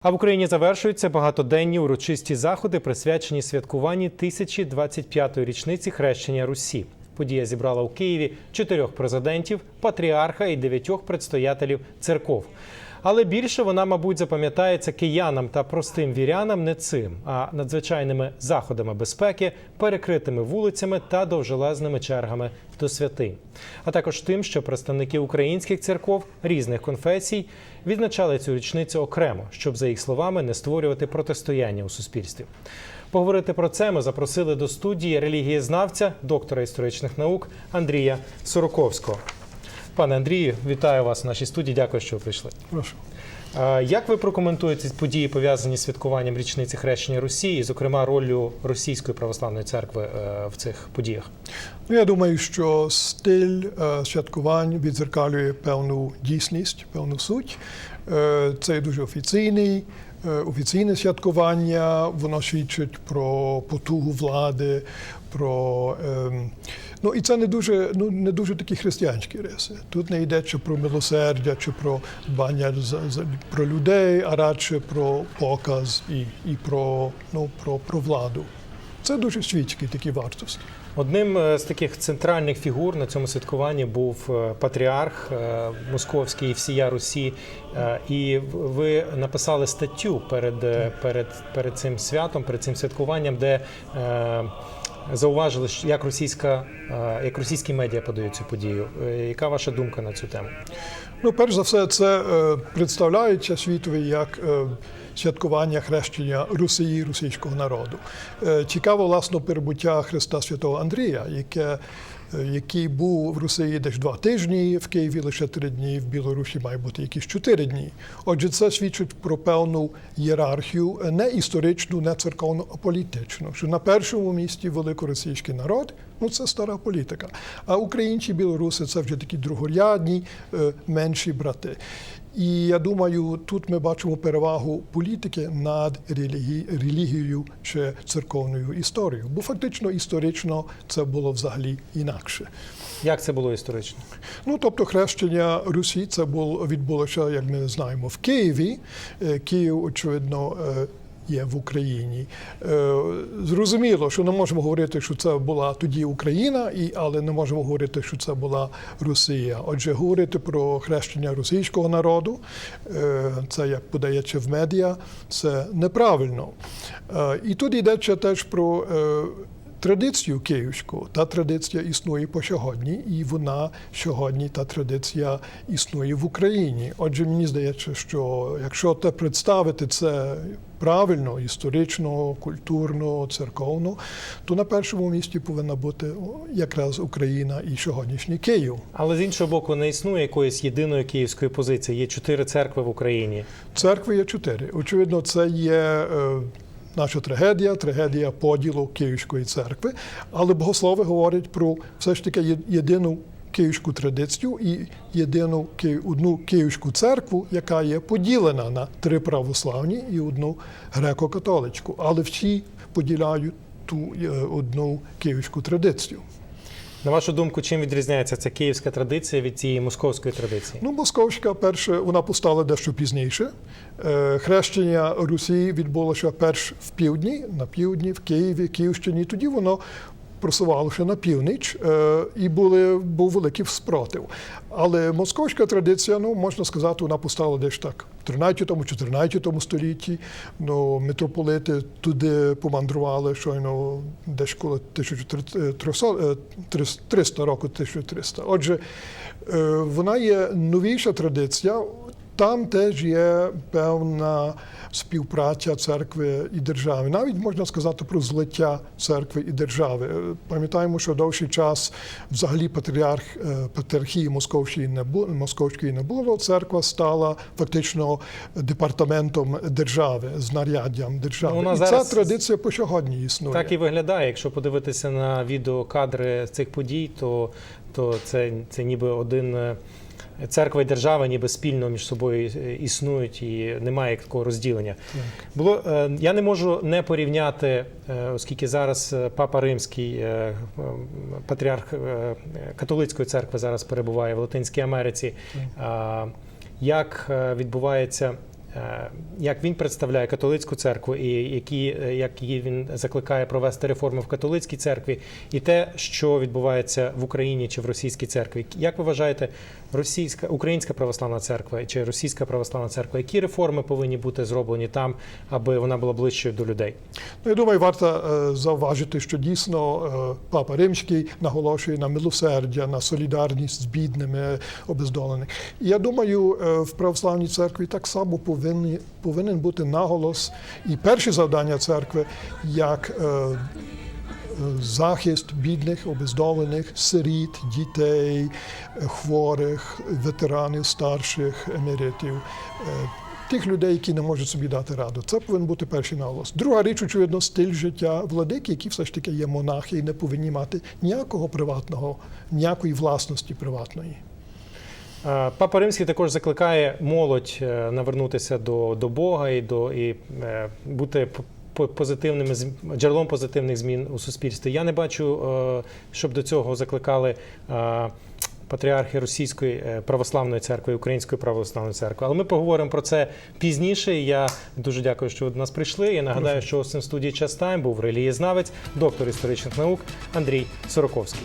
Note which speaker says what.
Speaker 1: А в Україні завершуються багатоденні урочисті заходи, присвячені святкуванні 1025-ї річниці хрещення Русі. Подія зібрала у Києві чотирьох президентів, патріарха і дев'ятьох предстоятелів церков. Але більше вона, мабуть, запам'ятається киянам та простим вірянам не цим, а надзвичайними заходами безпеки, перекритими вулицями та довжелезними чергами до святинь. А також тим, що представники українських церков різних конфесій відзначали цю річницю окремо, щоб, за їх словами, не створювати протистояння у суспільстві. Поговорити про це ми запросили до студії релігієзнавця, доктора історичних наук Андрія Сороковського. Пане Андрію, вітаю вас в нашій студії. Дякую, що ви прийшли.
Speaker 2: Прошу.
Speaker 1: Як ви прокоментуєте події, пов'язані з святкуванням річниці хрещення Росії, зокрема, ролью Російської православної церкви е, в цих подіях?
Speaker 2: Ну, я думаю, що стиль е, святкувань відзеркалює певну дійсність, певну суть. Е, Це дуже офіційний. е, Офіційне святкування, воно свідчить про потугу влади, про ем, ну і це не дуже ну не дуже такі християнські риси. Тут не йдеться про милосердя чи про дбання про людей, а радше про показ і, і про ну про, про владу. Це дуже світські такі вартості.
Speaker 1: Одним е, з таких центральних фігур на цьому святкуванні був е, патріарх е, Московський і всія Русі. І ви написали статтю перед, перед, перед цим святом, перед цим святкуванням, де зауважили, як російська, е, як російські медіа подають цю подію. Е, Яка ваша думка на цю тему?
Speaker 2: Ну, перш за все, це е, представляється світові як святкування хрещення Росії, російського народу. Цікаво, власно, перебуття Христа Святого Андрія, яке, який був в Росії десь два тижні, в Києві лише три дні, в Білорусі має бути якісь чотири дні. Отже, це свідчить про певну ієрархію, е, не історичну, не церковну, а політичну. Що на першому місці великоросійський народ, ну це стара політика. А українці, білоруси це вже такі другорядні, е, менші брати. І я думаю, тут ми бачимо перевагу політики над релігі... релігією чи церковною історією. Бо фактично історично це було взагалі інакше.
Speaker 1: Як це було історично?
Speaker 2: Ну, тобто, хрещення Русі це було відбулося, як ми знаємо, в Києві. Е, Київ, очевидно, е, є в Україні. Е, Зрозуміло, що не можемо говорити, що це була тоді Україна, і, але не можемо говорити, що це була Росія. Отже, говорити про хрещення російського народу, е, це як подається в медіа, це неправильно. Е, І тут йдеться теж про. Е, Традицію київську та традиція існує по сьогодні, і вона сьогодні та традиція існує в Україні. Отже, мені здається, що якщо те представити це правильно, історично, культурно, церковно, то на першому місці повинна бути якраз Україна і сьогоднішній Київ.
Speaker 1: Але з іншого боку, не існує якоїсь єдиної київської позиції. Є чотири церкви в Україні.
Speaker 2: Церкви є чотири. Очевидно, це є. Наша трагедія, трагедія поділу Київської церкви, але богослови говорять про все ж таки єдину київську традицію і єдину одну київську церкву, яка є поділена на три православні і одну греко-католичку. Але всі поділяють ту е, одну київську традицію.
Speaker 1: На вашу думку, чим відрізняється ця київська традиція від цієї московської традиції?
Speaker 2: Ну, московська перше, вона постала дещо пізніше. Е, Хрещення Русі відбулося перш в півдні, на півдні, в Києві, Київщині. Тоді воно просувалося на північ е, і були, був великий спротив. Але московська традиція, ну можна сказати, вона постала десь так в 13-14 столітті. Ну, митрополити туди помандрували щойно десь коло 1300, е, 300 року, 1300. Отже, е, вона є новіша традиція. Там теж є певна співпраця церкви і держави. Навіть можна сказати про злиття церкви і держави. Е, Пам'ятаємо, що довший час взагалі патріарх е, патріархії Московської не було, Московської не було. Церква стала фактично департаментом держави, знаряддям держави.
Speaker 1: Ну,
Speaker 2: і
Speaker 1: зараз-
Speaker 2: ця традиція по сьогодні існує.
Speaker 1: Так і виглядає. Якщо подивитися на відеокадри цих подій, то, то це, це ніби один. Церква і держава ніби спільно між собою е, існують і немає такого розділення. Було е, я не можу не порівняти, е, оскільки зараз папа римський, патріарх католицької церкви зараз перебуває в Латинській Америці. А, Як відбувається як він представляє католицьку церкву, і які, як її він закликає провести реформи в католицькій церкві, і те, що відбувається в Україні чи в російській церкві. Як ви вважаєте, російська українська православна церква чи російська православна церква, які реформи повинні бути зроблені там, аби вона була ближчою до людей?
Speaker 2: Ну, я думаю, варто е, зауважити, що дійсно е, Папа Римський наголошує на милосердя, на солідарність з бідними, обездолених. Я думаю, е, в православній церкві так само повинні, повинен бути наголос і перше завдання церкви як захист бідних, обездолених, сиріт, дітей, хворих, ветеранів, старших, емеритів. е, Тих людей, які не можуть собі дати раду, це повинен бути перший наголос. Друга річ, очевидно, стиль життя владики, які все ж таки є монахи і не повинні мати ніякого приватного, ніякої власності приватної.
Speaker 1: Е, Папа Римський також закликає молодь е, навернутися до, до Бога і до і бути позитивними джерелом позитивних змін у суспільстві. Я не бачу, е, щоб до цього закликали. е, Патріархи Російської е, православної церкви Української православної церкви. Але ми поговоримо про це пізніше. Я дуже дякую, що ви до нас прийшли. Я нагадаю, що у студії час тайм був релієзнавець, доктор історичних наук Андрій Сороковський.